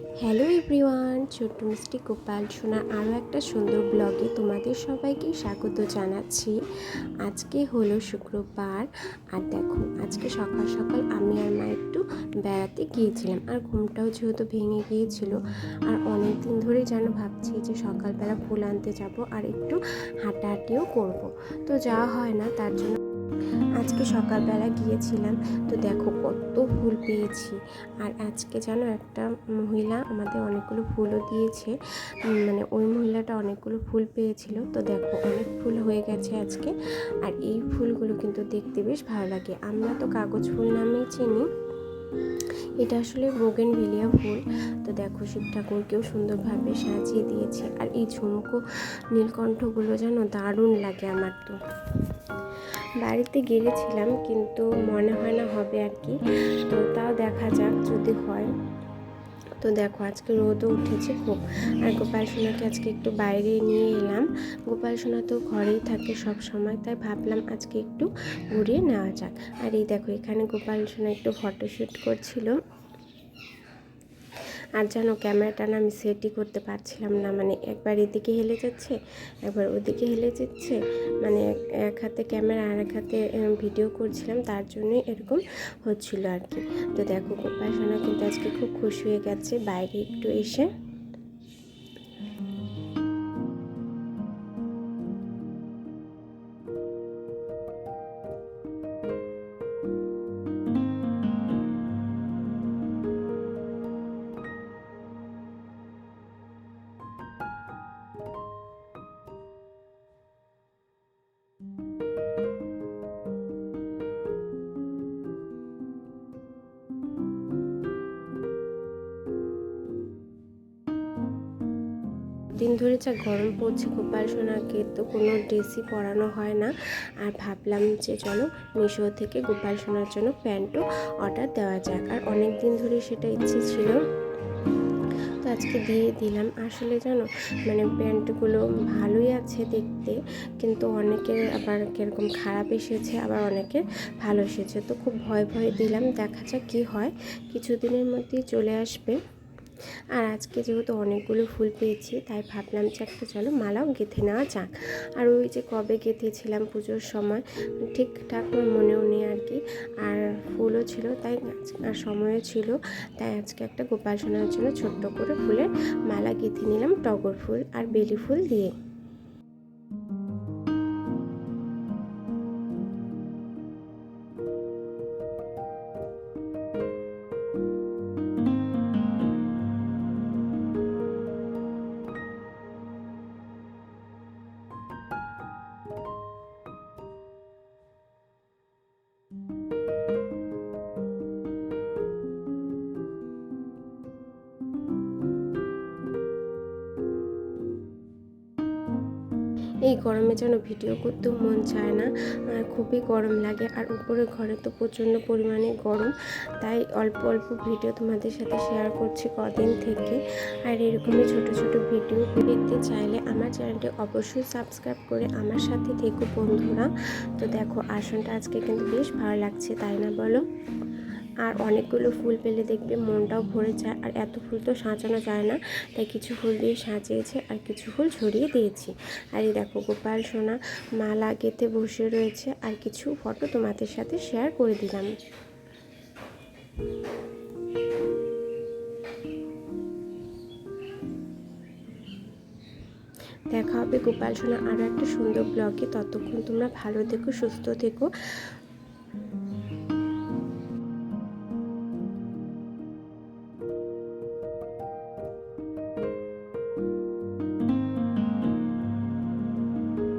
Hello everyone, ছোট্ট মিষ্টি গোপাল সোনা আরও একটা সুন্দর ব্লগে তোমাদের সবাইকে স্বাগত জানাচ্ছি। আজকে হলো শুক্রবার আর দেখো, আজকে সকাল সকাল আমি আর মা একটু বেড়াতে গিয়েছিলাম আর ঘুমটাও যেহেতু ভেঙে গিয়েছিল আর অনেক দিন ধরেই যেন ভাবছি যে সকালবেলা ফুল আনতে যাব আর একটু হাঁটাহাঁটিও করব। তো যাওয়া হয় না, তার জন্য আজকে সকালবেলা গিয়েছিলাম, তো দেখো কত ফুল পেয়েছি। আর আজকে যেন একটা মহিলা আমাদের অনেকগুলো ফুলও দিয়েছে মানে ওই মহিলাটা অনেকগুলো ফুল পেয়েছিল। তো দেখো অনেক ফুল হয়ে গেছে আজকে, আর এই ফুলগুলো কিন্তু দেখতে বেশ ভালো লাগে। আমরা তো কাগজ ফুল নামেই চিনি। এটা আসলে বোগেন ভিলিয়া ফুল। তো দেখো শিব ঠাকুরকেও সুন্দরভাবে সাজিয়ে দিয়েছে। আর এই ঝুমকো নীলকণ্ঠগুলো যেন দারুণ লাগে আমার তো। বাড়িতে গিয়েছিলাম কিন্তু মনে হয় না হবে আর কি। তো তাও দেখা যাক যদি হয়। তো দেখো, আজকে রোদও উঠেছে খুব। আর গোপাল সোনাকে আজকে একটু বাইরে নিয়ে এলাম। গোপাল সোনা তো ঘরেই থাকে সব সময়, তাই ভাবলাম আজকে একটু ঘুরিয়ে নেওয়া যাক। আর এই দেখো, এখানে গোপাল সোনা একটু ফটোশ্যুট করছিল। আর যেন ক্যামেরাটা না আমি সেটই করতে পারছিলাম না। মানে একবার এদিকে হেলে যাচ্ছে, একবার ওদিকে হেলে যাচ্ছে। মানে এক- হাতে ক্যামেরা আর এক হাতে ভিডিও করছিলাম, তার জন্যই এরকম হচ্ছিল আর কি। তো দেখো, গোপাল কিন্তু আজকে খুব খুশি হয়ে গেছে বাইরে একটু এসে। দিন ধরে যা গরম পড়ছে গোপাল সোনাকে তো কোনো ড্রেসই পরানো হয় না। আর ভাবলাম যে চলো মিশো থেকে গোপাল সোনার জন্য প্যান্টও অর্ডার দেওয়া যাক। আর অনেক দিন ধরে সেটা ইচ্ছে ছিল। তো আজকে দিয়ে দিলাম। আসলে জানো মানে প্যান্টগুলো ভালোই আছে দেখতে, কিন্তু অনেকের আবার কীরকম খারাপ এসেছে, আবার অনেকের ভালো এসেছে। তো খুব ভয় ভয় দিলাম, দেখা যাক কী হয়। কিছুদিনের মধ্যেই চলে আসবে। আর আজকে যেহেতু অনেকগুলো ফুল পেয়েছি, তাই ভাবলাম যে একটা চলো মালাও গেঁথে নেওয়া যাক। আর ওই যে কবে গেঁথেছিলাম পুজোর সময় ঠিকঠাক মনেও নেই আর কি। আর ফুলও ছিল, তাই আর সময়ও ছিল, তাই আজকে একটা গোপাল সোনার জন্য ছোট্ট করে ফুলের মালা গেঁথে নিলাম টগর ফুল আর বেলি ফুল দিয়ে। এই গরমে যেন ভিডিও করতেও মন চায় না। আর খুবই গরম লাগে আর উপরে ঘরে তো প্রচণ্ড পরিমাণে গরম। তাই অল্প অল্প ভিডিও তোমাদের সাথে শেয়ার করছি কদিন থেকে। আর এরকমই ছোট ছোট ভিডিও দেখতে চাইলে আমার চ্যানেলটি অবশ্যই সাবস্ক্রাইব করে আমার সাথে থেকো বন্ধুরা। তো দেখো, আসনটা আজকে কিন্তু বেশ ভালো লাগছে, তাই না বলো? আর অনেকগুলো ফুল পেলে দেখবে মনটাও ভরে যায়। আর এত ফুল তো সাজানো যায় না, তাই কিছু ফুল দিয়ে সাজিয়েছে আর কিছু ফুল ছড়িয়ে দিয়েছি। আর এই দেখো গোপাল, সোনা মালা গেতে বসে রয়েছে আর কিছু ফটো তোমাদের সাথে শেয়ার করে দিলাম। দেখা হবে গোপাল, সোনা আরও একটা সুন্দর ব্লগে ততক্ষণ তোমরা ভালো থেকো, সুস্থ থেকো।